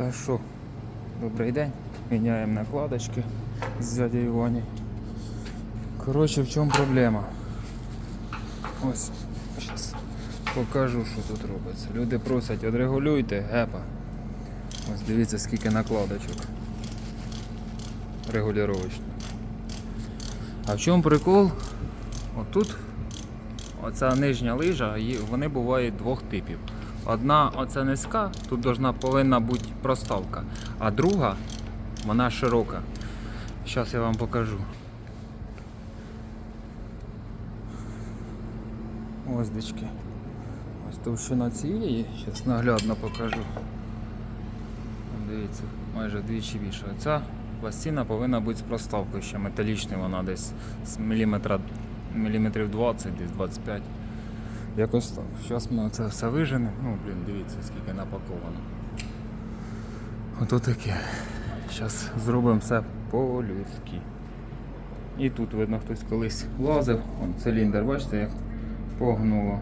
Та що, добрий день. Міняємо накладочки з дядею Вані. Коротше, в чому проблема? Ось, зараз покажу, що тут робиться. Люди просять, отрегулюйте, гепа. Ось дивіться, скільки накладочок. Регулювачних. А в чому прикол? Отут оця нижня лижа, вони бувають двох типів. Одна оця низька, тут должна, повинна бути проставка, а друга вона широка. Зараз я вам покажу. Ось дички. Ось товщина цієї, зараз наглядно покажу. Дивіться, майже вдвічі більше. Оця пластина повинна бути з проставкою ще металічною, вона десь з міліметра, міліметрів 20, десь 25. Якось так. Зараз ми це все виженемо. Ну, блін, дивіться, скільки напаковано. Ото таке. Зараз зробимо все по-людськи. І тут видно хтось колись лазив. Вон циліндр, бачите, як погнуло.